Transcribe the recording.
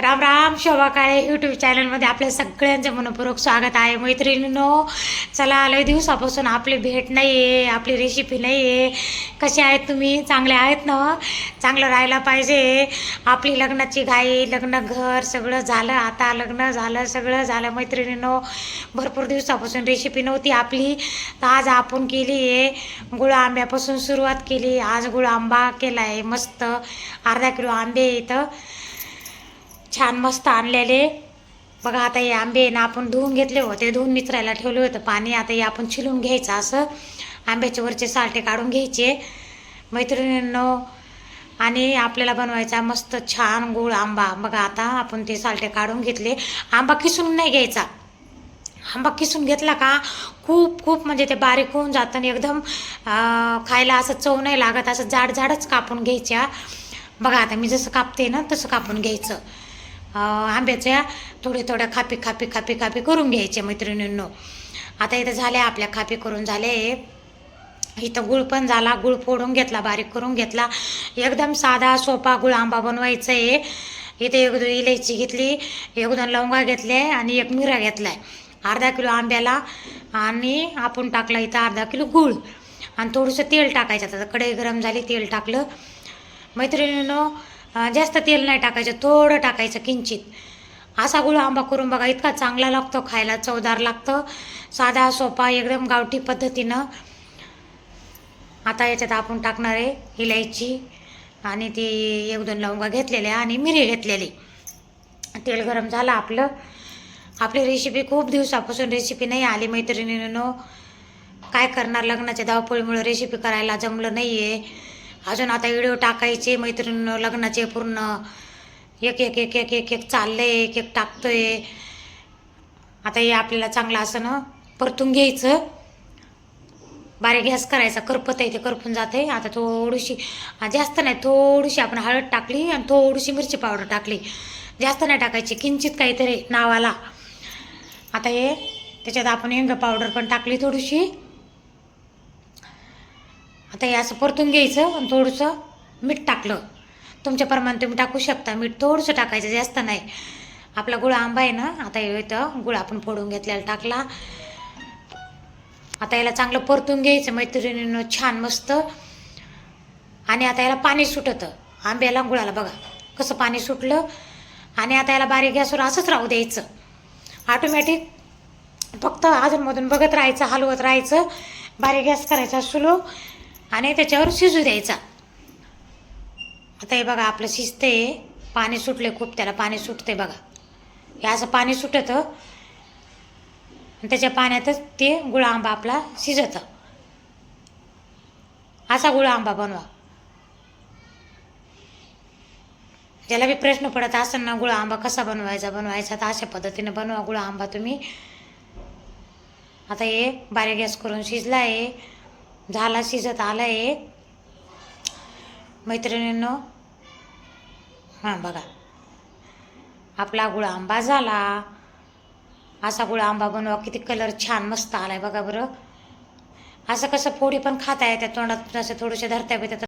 Ram Ram Shobha Kale YouTube चॅनलमध्ये आपल्या सगळ्यांचं मनपूर्वक स्वागत आहे. मैत्रिणींनो चला लय दिवसापासून आपली भेट नाही आहे आपली रेसिपी नाही आहे कसे आहेत तुम्ही? चांगले आहेत ना? चांगलं राहायला पाहिजे. आपली लग्नाची घाई लग्न घर सगळं झालं. आता लग्न झालं सगळं झालं. मैत्रिणींनो भरपूर दिवसापासून रेसिपी नव्हती आपली. तर आज आपण केली आहे गुळ आंब्यापासून सुरुवात केली. आज गुळ आंबा केला आहे मस्त. अर्धा किलो आंबे इथं. छान मस्त आणलेले. बघा आता हे आंबे ना आपण धुवून घेतले होते धुवून निचरायला ठेवले होतं पाणी. आता हे आपण छिलून घ्यायचं असं. आंब्याचे वरचे सालटे काढून घ्यायचे. मैत्रिणींनो आणि आपल्याला बनवायचा मस्त छान गोळ आंबा. बघा आता आपण ते सालटे काढून घेतले. आंबा किसून नाही घ्यायचा. आंबा किसून घेतला का खूप खूप म्हणजे ते बारीक होऊन जातं आणि एकदम खायला असं चव नाही लागत. असं जाड जाडच कापून घ्यायच्या. बघा आता मी जसं कापते ना तसं कापून घ्यायचं. आंब्याच्या थोडे थोड्या खापी खापी खापी खापी करून घ्यायचे मैत्रिणींनो. आता इथं झाले आपल्या खापी करून झाले. इथं गुळ पण झाला गुळ फोडून घेतला बारीक करून घेतला. एकदम साधा सोपा गुळ आंबा बनवायचा आहे इथे एक दोन इलायची घेतली एक दोन लवंगा घेतले आणि एक मिरा आहे अर्धा किलो आंब्याला आणि आपण टाकला इथं अर्धा किलो गुळ. आणि थोडंसं तेल टाकायचं. आता कढई गरम झाली तेल टाकलं. मैत्रिणीनं जास्त तेल नाही टाकायचं थोडं टाकायचं किंचित. असा गुळ आंबा करून बघा इतका चांगला लागतो खायला चवदार लागतं. साधा सोपा एकदम गावठी पद्धतीनं. आता याच्यात आपण टाकणार आहे इलायची आणि ती एक दोन लवंगा घेतलेल्या आणि मिरी घेतलेली. तेल गरम झालं आपलं. आपली रेसिपी खूप दिवसापासून रेसिपी नाही आली मैत्रिणीनं. काय करणार? लग्नाच्या धावपळीमुळे रेसिपी करायला जमलं नाही आहे अजून आता व्हिडिओ टाकायचे मैत्रीण लग्नाचे पूर्ण. एक एक एक एक एक एक चाललंय एक एक टाकतोय. आता हे आपल्याला चांगलं असं ना परतून घ्यायचं. बारीक गॅस करायचा करपत आहे ते करपून जाते आता थोडीशी जास्त नाही थोडीशी आपण हळद टाकली आणि थोडीशी मिरची पावडर टाकली. जास्त नाही टाकायची किंचित काहीतरी नावाला. आता हे त्याच्यात आपण हिंग पावडर पण टाकली थोडीशी. आता हे असं परतून घ्यायचं आणि थोडंसं मीठ टाकलं. तुमच्या प्रमाणे तुम्ही टाकू शकता. मीठ थोडंसं टाकायचं जास्त नाही. आपला गुळ आंबा आहे ना आता हे इथं गुळ आपण फोडून घेतलेला टाकला. आता याला चांगलं परतून घ्यायचं मैत्रिणीनं छान मस्त. आणि आता याला पाणी सुटतं. आंब्याला गुळाला बघा कसं पाणी सुटलं. आणि आता याला बारीक गॅसवर असंच राहू द्यायचं. ऑटोमॅटिक फक्त अजूनमधून बघत राहायचं हलवत राहायचं. बारीक गॅस करायचा सुलो आणि त्याच्यावर शिजू द्यायचा. आता हे बघा आपलं शिजते पाणी सुटले खूप त्याला पाणी सुटते बघा. हे असं पाणी सुटतं. आणि त्याच्या पाण्यातच ते गुळ आंबा आपला शिजतं. असा गुळ आंबा बनवा. ज्याला बी प्रश्न पडत असेल ना गुळ आंबा कसा बनवायचा बनवायचा तर अशा पद्धतीने बनवा गुळ आंबा तुम्ही. आता हे बारीक गॅस करून शिजला आहे झाला शिजत आला आहे मैत्रिणींनो हां बघा. आपला गुळ आंबा झाला. असा गुळ आंबा बनवा किती कलर छान मस्त आला आहे बघा बरं. असं कसं फोडी पण खाता येतात तोंडात असं थोडंसं धरता येतात